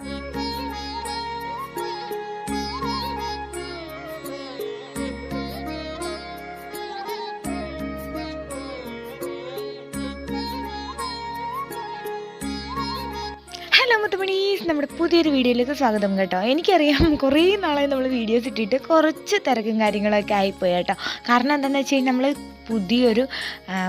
Thank you. Hello മുത്തുമണീസ്. നമ്മുടെ പുതിയൊരു വീഡിയോയിലേക്ക് സ്വാഗതം കേട്ടോ. എനിക്കറിയാം കുറേ നാളായി നമ്മൾ വീഡിയോസ് ഇട്ടിട്ട് കുറച്ച് തിരക്കും കാര്യങ്ങളൊക്കെ ആയിപ്പോയി കേട്ടോ. കാരണം എന്താണെന്ന് വെച്ച് കഴിഞ്ഞാൽ നമ്മൾ പുതിയൊരു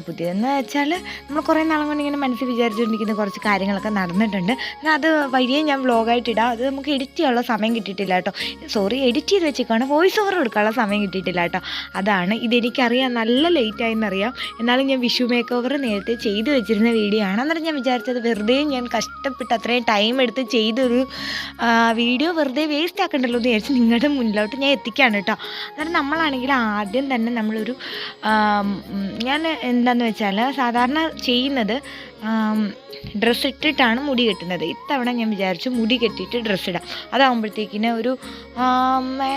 പുതിയതെന്ന് വെച്ചാൽ നമ്മൾ കുറേ നാളും കൊണ്ട് ഇങ്ങനെ മനസ്സിൽ വിചാരിച്ചുകൊണ്ടിരിക്കുന്ന കുറച്ച് കാര്യങ്ങളൊക്കെ നടന്നിട്ടുണ്ട്. അത് വഴിയേ ഞാൻ വ്ളോഗായിട്ട് ഇടാം. അത് നമുക്ക് എഡിറ്റ് ചെയ്യാനുള്ള സമയം കിട്ടിയിട്ടില്ല കേട്ടോ. സോറി എഡിറ്റ് ചെയ്ത് വെച്ചേക്കാണ്. വോയിസ് ഓവർ കൊടുക്കാനുള്ള സമയം കിട്ടിയിട്ടില്ല കേട്ടോ. അതാണ് ഇതെനിക്കറിയാം നല്ല ലേറ്റ് ആയെന്നറിയാം. എന്നാലും ഞാൻ വിഷു മേക്ക് ഓവർ നേരത്തെ ചെയ്തു വെച്ചിരുന്ന വീഡിയോ ആണ് അന്നേരം ഞാൻ വിചാരിച്ചത്. വെറുതെ ഞാൻ കഷ്ടപ്പെട്ട് അത്രയും ടൈം എടുത്ത് ചെയ്തൊരു വീഡിയോ വെറുതെ വേസ്റ്റ് ആക്കണ്ടല്ലോ എന്ന് വിചാരിച്ച് നിങ്ങളുടെ മുന്നിലോട്ട് ഞാൻ എത്തിക്കുകയാണ് കേട്ടോ. അന്നേരം നമ്മളാണെങ്കിൽ ആദ്യം തന്നെ നമ്മളൊരു ഞാൻ എന്താണെന്ന് വെച്ചാൽ സാധാരണ ചെയ്യുന്നത് ഡ്രസ്സ് ഇട്ടിട്ടാണ് മുടി കെട്ടുന്നത്. ഇത്തവണ ഞാൻ വിചാരിച്ചു മുടി കെട്ടിയിട്ട് ഡ്രസ്സ് ഇടാം. അതാകുമ്പോഴത്തേക്കിന് ഒരു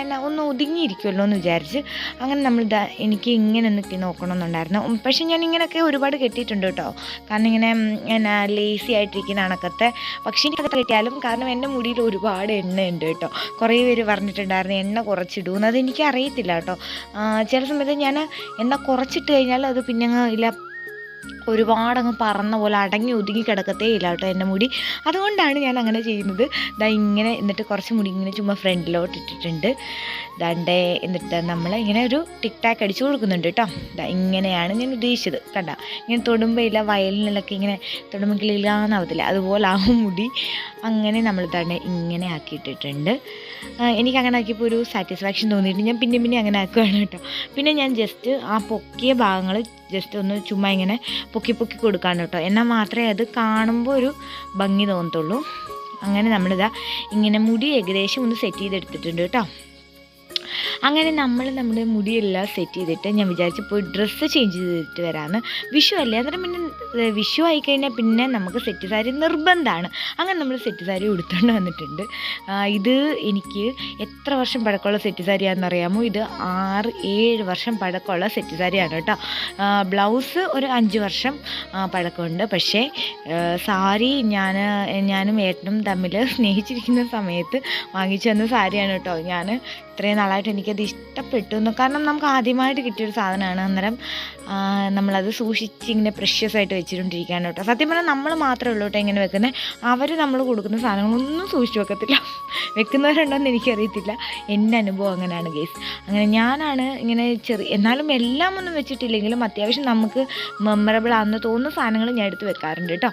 എന്നാ ഒന്ന് ഒതുങ്ങിയിരിക്കുമല്ലോ എന്ന് വിചാരിച്ച് അങ്ങനെ നമ്മൾ എനിക്ക് ഇങ്ങനെ ഒന്ന് നോക്കണമെന്നുണ്ടായിരുന്നു. പക്ഷേ ഞാൻ ഇങ്ങനെയൊക്കെ ഒരുപാട് കെട്ടിയിട്ടുണ്ട് കേട്ടോ. കാരണം ഇങ്ങനെ എന്നാ ലേസി ആയിട്ടിരിക്കുന്ന കണക്കത്തെ പക്ഷേ എനിക്കത് കെട്ടിയാലും കാരണം എന്റെ മുടിയിൽ ഒരുപാട് എണ്ണ ഉണ്ട് കേട്ടോ. കുറേ പേര് പറഞ്ഞിട്ടുണ്ടായിരുന്നു എണ്ണ കുറച്ചിടൂന്ന് അത് എനിക്ക് അറിയത്തില്ല കേട്ടോ. ചില സമയത്ത് ഞാൻ എണ്ണ കുറച്ചിട്ട് കഴിഞ്ഞാൽ അത് പിന്നെ ഇല്ല ഒരുപാട് അങ്ങ് പറന്ന പോലെ അടങ്ങി ഒതുങ്ങി കിടക്കത്തേ ഇല്ല കേട്ടോ എന്റെ മുടി. അതുകൊണ്ടാണ് ഞാൻ അങ്ങനെ ചെയ്യുന്നത്. ദാ ഇങ്ങനെ എന്നിട്ട് കുറച്ച് മുടി ഇങ്ങനെ ചുമ്മാ ഫ്രണ്ടിലോട്ട് ഇട്ടിട്ടുണ്ട്. ദാണ്ടേ എന്നിട്ട് നമ്മൾ ഇങ്ങനെ ഒരു ടിക് ടാക്ക് അടിച്ചു കൊടുക്കുന്നുണ്ട് കേട്ടോ. ദാ ഇങ്ങനെയാണ് ഞാൻ ഉദ്ദേശിച്ചത്. കണ്ട ഇങ്ങനെ തൊടുമ്പോൾ ഇല്ല വയലിനിലൊക്കെ ഇങ്ങനെ തൊടുമ്പോൾ ഇല്ലാന്നാവത്തില്ല. അതുപോലെ ആ മുടി അങ്ങനെ നമ്മൾ തന്നെ ഇങ്ങനെ ആക്കിയിട്ടിട്ടുണ്ട്. എനിക്ക് അങ്ങനെ ആക്കിയപ്പോൾ ഒരു സാറ്റിസ്ഫാക്ഷൻ തോന്നിയിട്ട് ഞാൻ പിന്നെ പിന്നെ അങ്ങനെ ആക്കുകയാണ് കേട്ടോ. പിന്നെ ഞാൻ ജസ്റ്റ് ആ പൊക്കിയ ഭാഗങ്ങൾ ജസ്റ്റ് ഒന്ന് ചുമ്മാ ഇങ്ങനെ പൊക്കി പൊക്കി കൊടുക്കാൻ കേട്ടോ. എന്നാൽ മാത്രമേ അത് കാണുമ്പോൾ ഒരു ഭംഗി തോന്നത്തുള്ളൂ. അങ്ങനെ നമ്മളിതാ ഇങ്ങനെ മുടി ഏകദേശം ഒന്ന് സെറ്റ് ചെയ്തെടുത്തിട്ടുണ്ട് കേട്ടോ. അങ്ങനെ നമ്മൾ നമ്മുടെ മുടിയെല്ലാം സെറ്റ് ചെയ്തിട്ട് ഞാൻ വിചാരിച്ചു പോയി ഡ്രസ്സ് ചേഞ്ച് ചെയ്തിട്ട് വരാമെന്ന് വിഷു അല്ലേ? അന്നേരം പിന്നെ വിഷു ആയിക്കഴിഞ്ഞാൽ പിന്നെ നമുക്ക് സെറ്റ് സാരി നിർബന്ധമാണ് അങ്ങനെ നമ്മൾ സെറ്റ് സാരി ഉടുത്തുകൊണ്ട് വന്നിട്ടുണ്ട്. ഇത് എനിക്ക് എത്ര വർഷം പഴക്കമുള്ള സെറ്റ് സാരിയാണെന്ന് അറിയാമോ? ഇത് ആറ് ഏഴ് വർഷം പഴക്കമുള്ള സെറ്റ് സാരിയാണ് കേട്ടോ. ബ്ലൗസ് ഒരു അഞ്ച് വർഷം പഴക്കമുണ്ട്. പക്ഷേ സാരി ഞാൻ ഞാനും ഏട്ടനും തമ്മിൽ സ്നേഹിച്ചിരിക്കുന്ന സമയത്ത് വാങ്ങിച്ചു വന്ന സാരിയാണ് കേട്ടോ. ഞാൻ ഇത്രയും നാളായിട്ട് എനിക്കത് ഇഷ്ടപ്പെട്ടു കാരണം നമുക്ക് ആദ്യമായിട്ട് കിട്ടിയൊരു സാധനമാണ് അന്നേരം നമ്മളത് സൂക്ഷിച്ച് ഇങ്ങനെ പ്രഷ്യസ് ആയിട്ട് വെച്ചിട്ടുണ്ടിരിക്കുകയാണ് കേട്ടോ. സത്യം പറഞ്ഞാൽ നമ്മൾ മാത്രമേ ഉള്ളൂ കേട്ടോ ഇങ്ങനെ വെക്കുന്നത് അവർ നമ്മൾ കൊടുക്കുന്ന സാധനങ്ങളൊന്നും സൂക്ഷിച്ച് വെക്കത്തില്ല. വെക്കുന്നവരുണ്ടോയെന്ന് എനിക്കറിയത്തില്ല. എന്റെ അനുഭവം അങ്ങനെയാണ് ഗേസ്. അങ്ങനെ ഞാനാണ് ഇങ്ങനെ ചെറിയ എന്നാലും എല്ലാം ഒന്നും വെച്ചിട്ടില്ലെങ്കിലും അത്യാവശ്യം നമുക്ക് മെമ്മറബിൾ ആണെന്ന് തോന്നുന്ന സാധനങ്ങൾ ഞാൻ എടുത്ത് വെക്കാറുണ്ട് കേട്ടോ.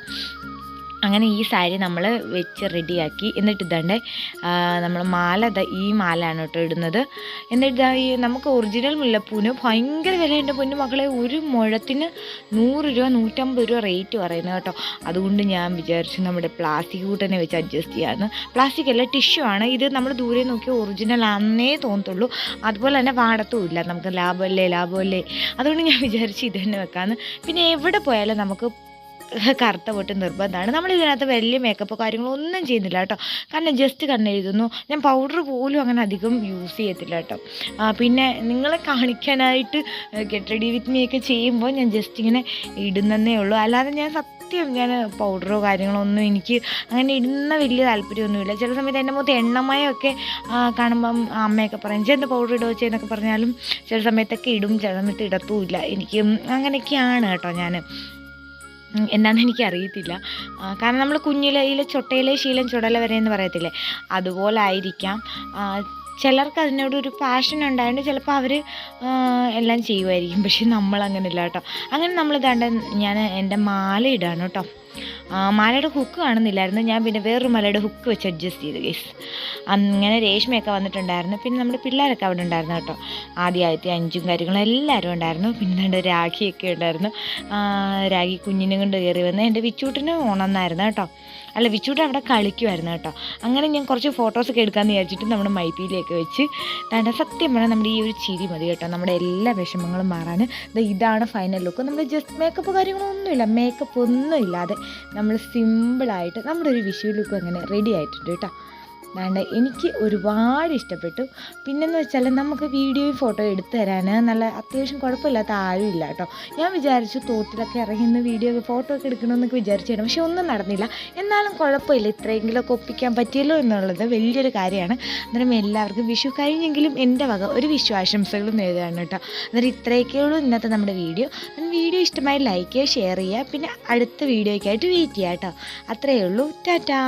അങ്ങനെ ഈ സാരി നമ്മൾ വെച്ച് റെഡിയാക്കി. എന്നിട്ട് ഇതാണ്ട് നമ്മൾ മാല ഈ മാലയാണ് കേട്ടോ ഇടുന്നത്. എന്നിട്ട് ഈ നമുക്ക് ഒറിജിനൽ മുല്ലപ്പൂവിന് ഭയങ്കര വിലയുണ്ട് പൊന്നു മക്കളെ. ഒരു മുഴത്തിന് നൂറ് രൂപ നൂറ്റമ്പത് രൂപ റേറ്റ് പറയുന്നത് കേട്ടോ. അതുകൊണ്ട് ഞാൻ വിചാരിച്ചു നമ്മുടെ പ്ലാസ്റ്റിക് കൂട്ടനെ വെച്ച് അഡ്ജസ്റ്റ് ചെയ്യാമെന്ന് പ്ലാസ്റ്റിക് അല്ല ടിഷ്യൂ ആണ്. ഇത് നമ്മൾ ദൂരെ നോക്കിയാൽ ഒറിജിനൽ ആണെന്നേ തോന്നത്തുള്ളൂ. അതുപോലെ തന്നെ വാടത്തും ഇല്ല. നമുക്ക് ലാഭമല്ലേ ലാഭമല്ലേ? അതുകൊണ്ട് ഞാൻ വിചാരിച്ചു ഇത് തന്നെ വെക്കാമെന്ന് പിന്നെ എവിടെ പോയാലും നമുക്ക് കറുത്ത പൊട്ട് നിർബന്ധമാണ്. നമ്മൾ ഇതിനകത്ത് വലിയ മേക്കപ്പ് കാര്യങ്ങളൊന്നും ചെയ്യുന്നില്ല കേട്ടോ. കാരണം ജസ്റ്റ് കണ്ണെഴുതുന്നു. ഞാൻ പൗഡർ പോലും അങ്ങനെ അധികം യൂസ് ചെയ്യത്തില്ല കേട്ടോ. പിന്നെ നിങ്ങളെ കാണിക്കാനായിട്ട് ഗെറ്റ് റെഡി വിത്ത് മീ ഒക്കെ ചെയ്യുമ്പോൾ ഞാൻ ജസ്റ്റ് ഇങ്ങനെ ഇടുന്നതേ ഉള്ളൂ. അല്ലാതെ ഞാൻ സത്യം ഞാൻ പൗഡറോ കാര്യങ്ങളോ ഒന്നും എനിക്ക് അങ്ങനെ ഇടുന്ന വലിയ താല്പര്യമൊന്നുമില്ല. ചില സമയത്ത് എന്റെ മുഖത്ത് എണ്ണമയമൊക്കെ കാണുമ്പം അമ്മയൊക്കെ പറയും ചെന്ന് പൗഡർ ഇടുക ചെയ്യുന്നൊക്കെ പറഞ്ഞാലും ചില സമയത്തൊക്കെ ഇടും ചില സമയത്ത് ഇടത്തുമില്ല. എനിക്ക് അങ്ങനെയൊക്കെയാണ് കേട്ടോ ഞാൻ എന്താണെന്ന് എനിക്ക് അറിയത്തില്ല കാരണം നമ്മൾ കുഞ്ഞിലയിലെ ചൊട്ടയിലെ ശീലം ചുടല വരെ എന്ന് പറയത്തില്ലേ? അതുപോലെ ആയിരിക്കാം ചിലർക്ക് അതിനോടൊരു പാഷൻ ഉണ്ടായതുകൊണ്ട് ചിലപ്പോൾ അവർ എല്ലാം ചെയ്യുമായിരിക്കും പക്ഷെ നമ്മൾ അങ്ങനെയല്ല കേട്ടോ. അങ്ങനെ നമ്മൾ ഇതാണ്ട് ഞാൻ എന്റെ മാല ഇടാണ് കേട്ടോ. മാലയുടെ ഹുക്ക് കാണുന്നില്ലായിരുന്നു. ഞാൻ പിന്നെ വേറൊരു മലയുടെ ഹുക്ക് വെച്ച് അഡ്ജസ്റ്റ് ചെയ്തു ഗൈസ് അങ്ങനെ രേഷ്മയൊക്കെ വന്നിട്ടുണ്ടായിരുന്നു. പിന്നെ നമ്മുടെ പിള്ളേരൊക്കെ അവിടെ ഉണ്ടായിരുന്നു കേട്ടോ. ആദ്യമായിട്ട് അഞ്ചും കാര്യങ്ങളും എല്ലാവരും ഉണ്ടായിരുന്നു. പിന്നെ രാഖിയൊക്കെ ഉണ്ടായിരുന്നു. രാഖി കുഞ്ഞിനെ കൊണ്ട് കയറി വന്ന് എന്റെ വിച്ചൂട്ടിന് ഉണർന്നായിരുന്നു കേട്ടോ. അല്ല വിച്ചൂട്ട് അവിടെ കളിക്കുമായിരുന്നു കേട്ടോ. അങ്ങനെ ഞാൻ കുറച്ച് ഫോട്ടോസൊക്കെ എടുക്കാമെന്ന് വിചാരിച്ചിട്ട് നമ്മുടെ മൈപ്പിയിലേക്ക് വെച്ച് തന്നെ സത്യം പറഞ്ഞാൽ നമ്മുടെ ഈ ഒരു ചിരി മതി കേട്ടോ. നമ്മുടെ എല്ലാ വിഷമങ്ങളും മാറാൻ. ഇതാണ് ഫൈനൽ ലുക്ക് നമ്മൾ ജസ്റ്റ് മേക്കപ്പ് കാര്യങ്ങളൊന്നുമില്ല. മേക്കപ്പ് ഒന്നും ഇല്ലാതെ നമ്മൾ സിമ്പിളായിട്ട് നമ്മുടെ ഒരു വിഷു ലുക്ക് അങ്ങനെ റെഡി ആയിട്ടുണ്ട് കേട്ടോ. അതാണ്ട് എനിക്ക് ഒരുപാട് ഇഷ്ടപ്പെട്ടു. പിന്നെന്ന് വെച്ചാൽ നമുക്ക് വീഡിയോയും ഫോട്ടോ എടുത്തു തരാൻ നല്ല അത്യാവശ്യം കുഴപ്പമില്ലാത്ത ആരും ഇല്ല കേട്ടോ. ഞാൻ വിചാരിച്ചു തോട്ടിലൊക്കെ ഇറങ്ങുന്ന വീഡിയോ ഫോട്ടോ ഒക്കെ എടുക്കണമെന്നൊക്കെ വിചാരിച്ചിരുന്നു പക്ഷെ ഒന്നും നടന്നില്ല. എന്നാലും കുഴപ്പമില്ല. ഇത്രയെങ്കിലുമൊക്കെ ഒപ്പിക്കാൻ പറ്റിയല്ലോ എന്നുള്ളത് വലിയൊരു കാര്യമാണ്. അന്നേരം എല്ലാവർക്കും വിഷു കഴിഞ്ഞെങ്കിലും എന്റെ വക ഒരു വിഷു ആശംസകളും നേടുകയാണ് കേട്ടോ. അന്നേരം ഇത്രയൊക്കെ ഉള്ളൂ ഇന്നത്തെ നമ്മുടെ വീഡിയോ വീഡിയോ ഇഷ്ടമായി ലൈക്ക് ചെയ്യുക ഷെയർ ചെയ്യുക. പിന്നെ അടുത്ത വീഡിയോയ്ക്കായിട്ട് വെയിറ്റ് ചെയ്യുക കേട്ടോ. അത്രയേ ഉള്ളൂ. ടാറ്റാ.